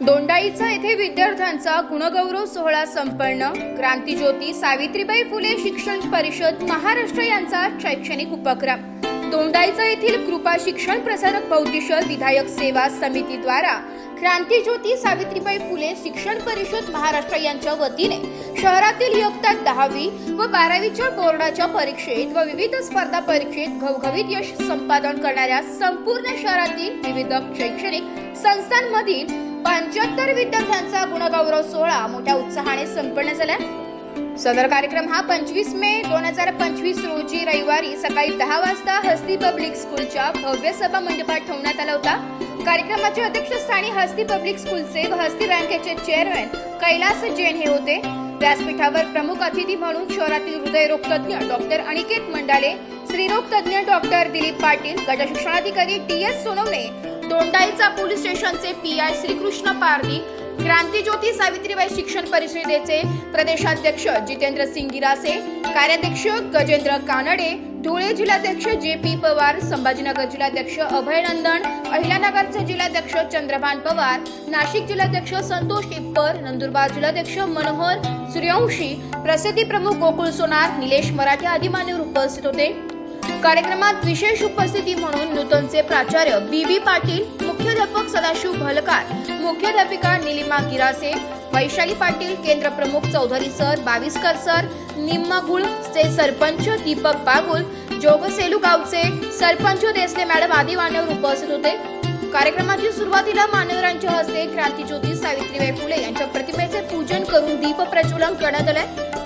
दोंडाईचा येथे विद्यार्थ्यांचा गुणगौरव सोहळा संपन्न. क्रांतीज्योती सावित्रीबाई फुले शिक्षण परिषद महाराष्ट्र यांचा शैक्षणिक उपक्रम. दोंडाईचा येथील कृपा शिक्षण प्रसारक बहुद्देशीय विधायक सेवा समितीद्वारा क्रांतीज्योती सावित्रीबाई फुले शिक्षण परिषद महाराष्ट्र यांच्या वतीने शहरातील इयत्ता दहावी व बारावीच्या बोर्डाच्या परीक्षेत व विविध स्पर्धा परीक्षेत घवघवीत यश संपादन करणाऱ्या संपूर्ण शहरातील विविध शैक्षणिक संस्थांमधील पंच्याहत्तर विद्यार्थ्यांचा गुणगौरव सोहळा मोठ्या उत्साहाने संपन्न झाला. सदर कार्यक्रम हा पंचवीस मे दोन हजार पंचवीस रोजी रविवारी सकाळी दहा वाजता हस्ती पब्लिक स्कूलच्या भव्य सभा मंडपात ठेवण्यात आला होता. कार्यक्रमाचे अध्यक्षस्थानी हस्ती पब्लिक स्कूलचे व हस्ती बँकेचे चेअरमॅन कैलास जैन हे होते. व्यासपीठावर प्रमुख अतिथी म्हणून शहरातील हृदयरोग तज्ज्ञ डॉक्टर अनिकेत मंडाले स्त्रीरोग तज्ज्ञ डॉक्टर दिलीप पाटील गट शिक्षणाधिकारी T S Sonawane Dondaicha police स्टेशनचे पी आय श्रीकृष्ण पारदी क्रांतीज्योती सावित्रीबाई शिक्षण परिषदेचे प्रदेशाध्यक्ष जितेंद्र सिंग गिरासे कार्याध्यक्ष गजेंद्र कानडे धुळे जिल्हाध्यक्ष जे पी पवार संभाजीनगर जिल्हाध्यक्ष अभयनंदन अहिल्यानगरचे जिल्हाध्यक्ष चंद्रभान पवार नाशिक जिल्हाध्यक्ष संतोष टिप्पर नंदुरबार जिल्हाध्यक्ष मनोहर सूर्यवंशी प्रसिद्धी प्रमुख गोकुळ सोनार निलेश मराठे आदी मान्यवर उपस्थित होते. कार्यक्रमात विशेष उपस्थिती म्हणून नूतनचे प्राचार्य बी बी पाटील मुख्याध्यापक सदाशिव भलकार मुख्याध्यापिका निलिमा गिरासे वैशाली पाटील केंद्र प्रमुख चौधरी सर बाविस्कर सर निम्मागुळ चे सरपंच दीपक बागुल जोगसेलू गावचे सरपंच देसले मॅडम आदी मान्यवर उपस्थित होते. कार्यक्रमाची सुरुवातीला मान्यवरांच्या हस्ते क्रांतीज्योती सावित्रीबाई फुले यांच्या प्रतिमेचे पूजन करून दीप प्रज्वलन करण्यात आले.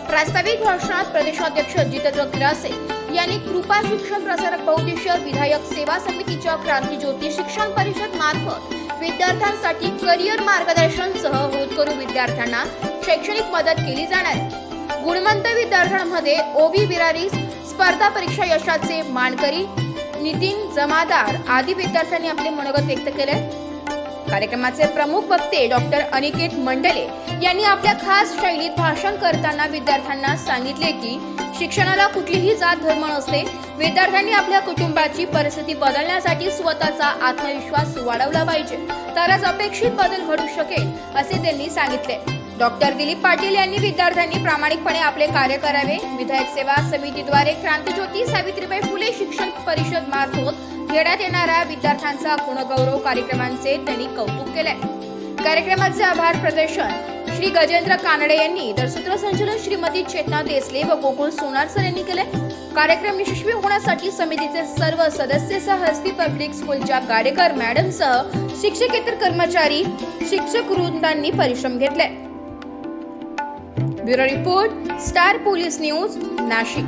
प्रास्ताविक भाषणात प्रदेशाध्यक्ष जितेंद्र गिरासे यांनी कृपा शिक्षण प्रसारक बहुद्देशीय विधायक सेवा समितीच्या क्रांतीज्योती शिक्षण परिषद मार्फत विद्यार्थ्यांसाठी करिअर मार्गदर्शन सह होतकरू विद्यार्थ्यांना शैक्षणिक मदत केली जाणार. गुणवंत विद्यार्थ्यांमध्ये ओबी बिरारी स्पर्धा परीक्षा यशाचे मानकरी नितीन जमादार आदी विद्यार्थ्यांनी आपले मनोगत व्यक्त केले कार्यक्रमाचे प्रमुख वक्ते डॉक्टर अनिकेत मंडले यांनी आपल्या खास शैलीत भाषण करताना विद्यार्थ्यांना सांगितले की शिक्षणाला कुठलीही जात धर्म नसते विद्यार्थ्यांनी आपल्या कुटुंबाची परिस्थिती बदलण्यासाठी स्वतःचा आत्मविश्वास वाढवला पाहिजे. तरच अपेक्षित बदल घडू शकेल असे त्यांनी सांगितले. डॉक्टर दिलीप पाटील यांनी विद्यार्थ्यांनी प्रामाणिकपणे आपले कार्य करावे. विधायक सेवा समितीद्वारे क्रांतीज्योती सावित्रीबाई फुले शिक्षण परिषद मार्फत घेण्यात येणाऱ्या विद्यार्थ्यांचा गुणगौरव कार्यक्रमांचे त्यांनी कौतुक केले. कार्यक्रमाचे आभार प्रदर्शन श्री गजेंद्र कानडे यांनी तर सूत्रसंचालन श्रीमती चेतना देसले व गोकुळ सोनारसर यांनी केले. कार्यक्रम यशस्वी होण्यासाठी समितीचे सर्व सदस्य सह हस्ती पब्लिक स्कूलच्या गाडेकर मॅडम सह शिक्षकेतर कर्मचारी शिक्षक वृंदांनी परिश्रम घेतले. Bureau report Star police news Nashik.